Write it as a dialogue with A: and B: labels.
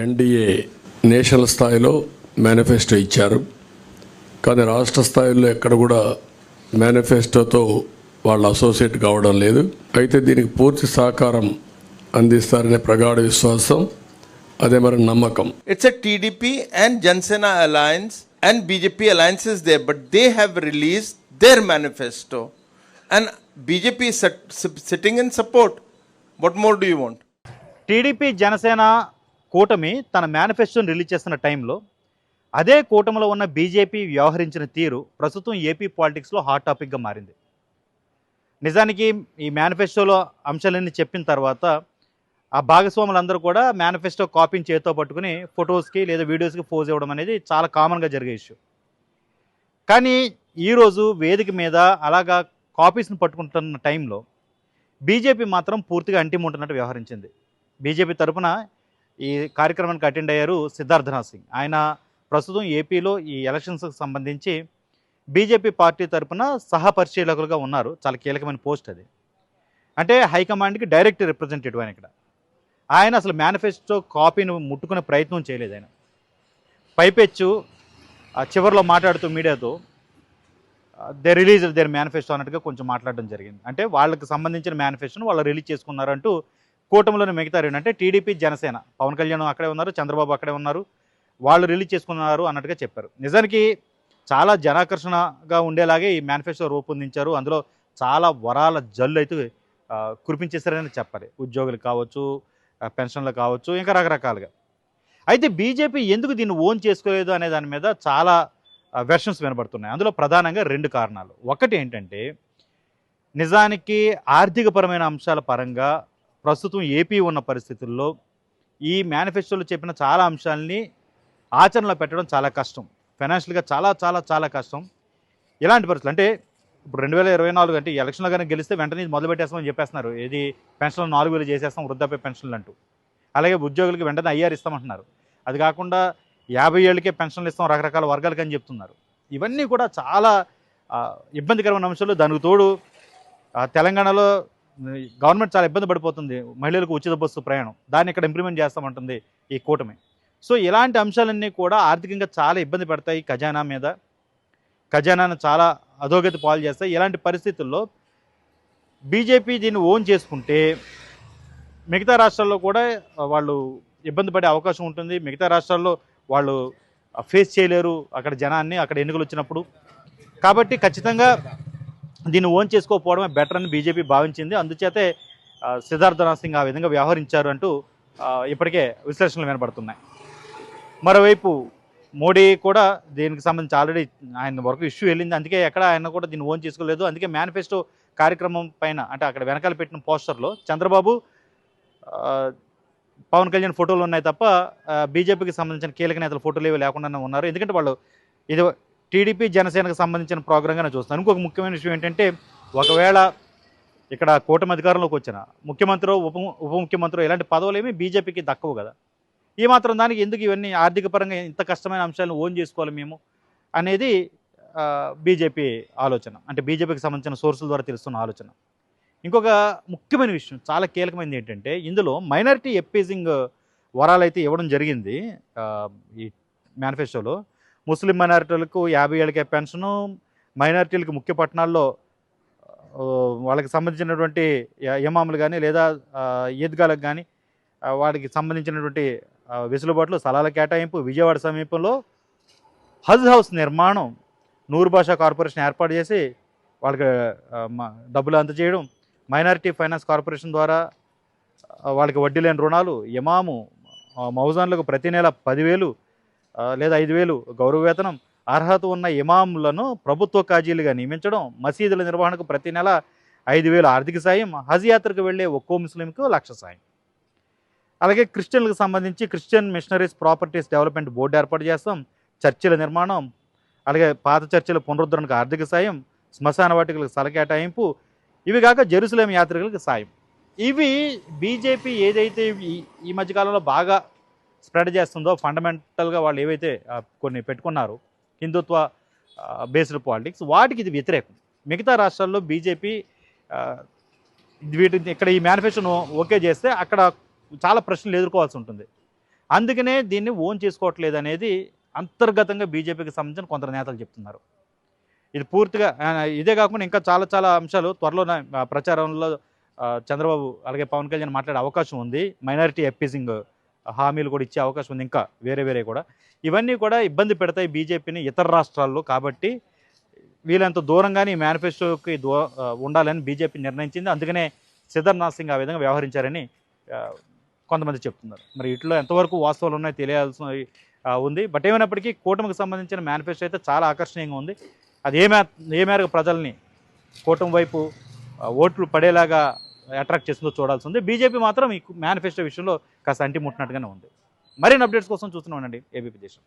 A: NDA national స్థాయిలో manifesto ఇచ్చారు. కానీ రాష్ట్ర స్థాయిలో ఎక్కడ కూడా మేనిఫెస్టోతో వాళ్ళు అసోసియేట్ కావడం లేదు. అయితే దీనికి పూర్తి సహకారం అందిస్తారనే ప్రగాఢ విశ్వాసం అదే మరి నమ్మకం.
B: It's a TDP and Janasena alliance and BJP alliance they but they have release their manifesto and BJP sitting in support what more do you want
C: TDP Janasena కూటమి తన మేనిఫెస్టోని రిలీజ్ చేస్తున్న టైంలో అదే కూటమిలో ఉన్న బీజేపీ వ్యవహరించిన తీరు ప్రస్తుతం ఏపీ పాలిటిక్స్లో హాట్ టాపిక్గా మారింది. నిజానికి ఈ మేనిఫెస్టోలో అంశాలన్నీ చెప్పిన తర్వాత ఆ భాగస్వాములందరూ కూడా మేనిఫెస్టో కాపీని చేతితో పట్టుకుని ఫొటోస్కి లేదా వీడియోస్కి పోజ్ ఇవ్వడం అనేది చాలా కామన్గా జరిగే ఇష్యూ. కానీ ఈరోజు వేదిక మీద అలాగా కాపీస్ని పట్టుకుంటున్న టైంలో బీజేపీ మాత్రం పూర్తిగా అంటిముంటున్నట్టు వ్యవహరించింది. బీజేపీ తరపున ఈ కార్యక్రమానికి అటెండ్ అయ్యారు సిద్ధార్థనాథ్ సింగ్. ఆయన ప్రస్తుతం ఏపీలో ఈ ఎలక్షన్స్కి సంబంధించి బీజేపీ పార్టీ తరపున సహపరిశీలకులుగా ఉన్నారు. చాలా కీలకమైన పోస్ట్ అది. అంటే హైకమాండ్కి డైరెక్ట్ రిప్రజెంటేటివ్ ఆయన ఇక్కడ. ఆయన అసలు మేనిఫెస్టో కాపీని ముట్టుకునే ప్రయత్నం చేయలేదు ఆయన. పైపెచ్చు చివరిలో మాట్లాడుతూ మీడియాతో దే రిలీజ్ దేర్ మేనిఫెస్టో అన్నట్టుగా కొంచెం మాట్లాడడం జరిగింది. అంటే వాళ్ళకి సంబంధించిన మేనిఫెస్టోను వాళ్ళు రిలీజ్ చేసుకున్నారంటూ కూటమిలోని మిగతా రెండు అంటే టీడీపీ జనసేన. పవన్ కళ్యాణ్ అక్కడే ఉన్నారు చంద్రబాబు అక్కడే ఉన్నారు. వాళ్ళు రిలీజ్ చేసుకున్నారు అన్నట్టుగా చెప్పారు. నిజానికి చాలా జనాకర్షణగా ఉండేలాగే ఈ మేనిఫెస్టో రూపొందించారు. అందులో చాలా వరాల జల్లు అయితే కురిపించేశారని చెప్పాలి. ఉద్యోగులు కావచ్చు పెన్షన్లు కావచ్చు ఇంకా రకరకాలుగా. అయితే బీజేపీ ఎందుకు దీన్ని ఓన్ చేసుకోలేదు అనే దాని మీద చాలా వెర్షన్స్ వినబడుతున్నాయి. అందులో ప్రధానంగా రెండు కారణాలు. ఒకటి ఏంటంటే నిజానికి ఆర్థికపరమైన అంశాల పరంగా ప్రస్తుతం ఏపీ ఉన్న పరిస్థితుల్లో ఈ మేనిఫెస్టోలో చెప్పిన చాలా అంశాలని ఆచరణలో పెట్టడం చాలా కష్టం. ఫైనాన్షియల్గా చాలా చాలా చాలా కష్టం. ఇలాంటి పరిస్థితులు అంటే ఇప్పుడు రెండు వేల ఇరవై నాలుగు అంటే ఎలక్షన్లో కానీ గెలిస్తే వెంటనే ఇది మొదలు పెట్టేస్తామని చెప్పేస్తున్నారు. ఏది పెన్షన్లు నాలుగు వేలు చేసేస్తాం వృద్ధాప్య పెన్షన్లు అంటూ. అలాగే ఉద్యోగులకి వెంటనే ఐఆర్ ఇస్తామంటున్నారు. అది కాకుండా యాభై ఏళ్ళకే పెన్షన్లు ఇస్తాం రకరకాల వర్గాలకి అని చెప్తున్నారు. ఇవన్నీ కూడా చాలా ఇబ్బందికరమైన అంశాలు. దానికి తోడు తెలంగాణలో గవర్నమెంట్ చాలా ఇబ్బంది పడిపోతుంది మహిళలకు ఉచిత బస్సు ప్రయాణం. దాన్ని ఇక్కడ ఇంప్లిమెంట్ చేస్తామంటుంది ఈ కూటమి. సో ఇలాంటి అంశాలన్నీ కూడా ఆర్థికంగా చాలా ఇబ్బంది పడతాయి ఖజానా మీద. ఖజానాను చాలా అధోగతి పాలు చేస్తాయి. ఇలాంటి పరిస్థితుల్లో బీజేపీ దీన్ని ఓన్ చేసుకుంటే మిగతా రాష్ట్రాల్లో కూడా వాళ్ళు ఇబ్బంది పడే అవకాశం ఉంటుంది. మిగతా రాష్ట్రాల్లో వాళ్ళు ఫేస్ చేయలేరు అక్కడ జనాన్ని అక్కడ ఎన్నికలు వచ్చినప్పుడు. కాబట్టి ఖచ్చితంగా దీన్ని ఓన్ చేసుకోకపోవడమే బెటర్ అని బీజేపీ భావించింది. అందుచేతే సిద్ధార్థ సిద్ధార్థనాథ్ సింగ్ ఆ విధంగా వ్యవహరించారు అంటూ ఇప్పటికే విశ్లేషణలు వినబడుతున్నాయి. మరోవైపు మోడీ కూడా దీనికి సంబంధించి ఆల్రెడీ ఆయన వరకు ఇష్యూ వెళ్ళింది. అందుకే ఎక్కడ ఆయన కూడా దీన్ని ఓన్ చేసుకోలేదు. అందుకే మేనిఫెస్టో కార్యక్రమం పైన అంటే అక్కడ వెనకాల పెట్టిన పోస్టర్లో చంద్రబాబు పవన్ కళ్యాణ్ ఫోటోలు ఉన్నాయి తప్ప బీజేపీకి సంబంధించిన కీలక నేతల ఫోటోలు ఏవి లేకుండానే ఉన్నారు. ఎందుకంటే వాళ్ళు ఇది టీడీపీ జనసేనకు సంబంధించిన ప్రోగ్రాంగానే చూస్తాను ఇంకొక ముఖ్యమైన విషయం ఏంటంటే ఒకవేళ ఇక్కడ కూటమి అధికారంలోకి వచ్చిన ముఖ్యమంత్రి ఉప ఉప ముఖ్యమంత్రి ఇలాంటి పదవులు ఏమి బీజేపీకి దక్కవు కదా. ఈ మాత్రం దానికి ఎందుకు ఇవన్నీ ఆర్థిక పరంగా ఇంత కష్టమైన అంశాలను ఓన్ చేసుకోవాలి మేము అనేది బీజేపీ ఆలోచన. అంటే బీజేపీకి సంబంధించిన సోర్సుల ద్వారా తెలుస్తున్న ఆలోచన. ఇంకొక ముఖ్యమైన విషయం చాలా కీలకమైనది ఏంటంటే ఇందులో మైనారిటీ ఎప్పీజింగ్ వరాలు అయితే ఇవ్వడం జరిగింది ఈ మేనిఫెస్టోలో ముస్లిం మైనారిటీలకు యాభై ఏళ్ళకే పెన్షను మైనారిటీలకు ముఖ్య పట్టణాల్లో వాళ్ళకి సంబంధించినటువంటి ఇమాములు కానీ లేదా ఈద్గాలకు కానీ వాటికి సంబంధించినటువంటి వెసులుబాట్లు స్థలాల కేటాయింపు విజయవాడ సమీపంలో హజ్ హౌస్ నిర్మాణం నూరు భాషా కార్పొరేషన్ ఏర్పాటు చేసి వాళ్ళకి డబ్బులు అందజేయడం మైనారిటీ ఫైనాన్స్ కార్పొరేషన్ ద్వారా వాళ్ళకి వడ్డీ లేని రుణాలు ఇమాము మౌజాన్లకు ప్రతి నెల పదివేలు లేదా ఐదు వేలు గౌరవ వేతనం అర్హత ఉన్న ఇమాములను ప్రభుత్వ కాజీలుగా నియమించడం మసీదుల నిర్వహణకు ప్రతి నెల ఐదు వేలు ఆర్థిక సాయం హజ్ యాత్రకు వెళ్ళే ఒక్కో ముస్లింకు లక్ష సాయం. అలాగే క్రిస్టియన్లకు సంబంధించి Christian missionaries properties development board ఏర్పాటు చేస్తాం చర్చిల నిర్మాణం అలాగే పాత చర్చిల పునరుద్ధరణకు ఆర్థిక సాయం శ్మశాన వాటికలకు స్థల కేటాయింపు ఇవి కాక జెరూసలేం యాత్రికులకు సాయం. ఇవి బీజేపీ ఏదైతే ఈ ఈ మధ్యకాలంలో బాగా స్ప్రెడ్ చేస్తుందో ఫండమెంటల్గా వాళ్ళు ఏవైతే కొన్ని పెట్టుకున్నారో హిందుత్వ బేస్డ్ పాలిటిక్స్ వాటికి ఇది వ్యతిరేకం. మిగతా రాష్ట్రాల్లో బీజేపీ వీటిని ఇక్కడ ఈ మేనిఫెస్టోను ఓకే చేస్తే అక్కడ చాలా ప్రశ్నలు ఎదుర్కోవాల్సి ఉంటుంది. అందుకనే దీన్ని ఓన్ చేసుకోవట్లేదు అనేది అంతర్గతంగా బీజేపీకి సంబంధించిన కొందరు నేతలు చెప్తున్నారు. ఇది పూర్తిగా ఇదే కాకుండా ఇంకా చాలా చాలా అంశాలు త్వరలో ప్రచారంలో చంద్రబాబు అలాగే పవన్ కళ్యాణ్ మాట్లాడే అవకాశం ఉంది. మైనారిటీ అప్పీజింగ్ హామీలు కూడా ఇచ్చే అవకాశం ఉంది ఇంకా వేరే వేరే కూడా. ఇవన్నీ కూడా ఇబ్బంది పెడతాయి బీజేపీని ఇతర రాష్ట్రాల్లో కాబట్టి వీళ్ళంత దూరంగానే ఈ మేనిఫెస్టోకి దూ ఉండాలని బీజేపీ నిర్ణయించింది. అందుకనే సిద్ధర్నాథ్ సింగ్ ఆ విధంగా వ్యవహరించారని కొంతమంది చెప్తున్నారు. మరి ఇట్లో ఎంతవరకు వాస్తవాలు ఉన్నాయో తెలియాల్సిన ఉంది. బట్ ఏమైనప్పటికీ కూటమికి సంబంధించిన మేనిఫెస్టో అయితే చాలా ఆకర్షణీయంగా ఉంది. అది ఏ మే ఏ మేరకు ప్రజల్ని కూటమి వైపు ఓట్లు పడేలాగా అట్రాక్ట్ చేస్తుందో చూడాల్సి ఉంది. బీజేపీ మాత్రం ఈ మేనిఫెస్టో విషయంలో కాస్త అంటి ముట్టినట్టుగానే ఉంది. మరిన్ని అప్డేట్స్ కోసం చూస్తున్నామండి ఏబీపీ దేశం.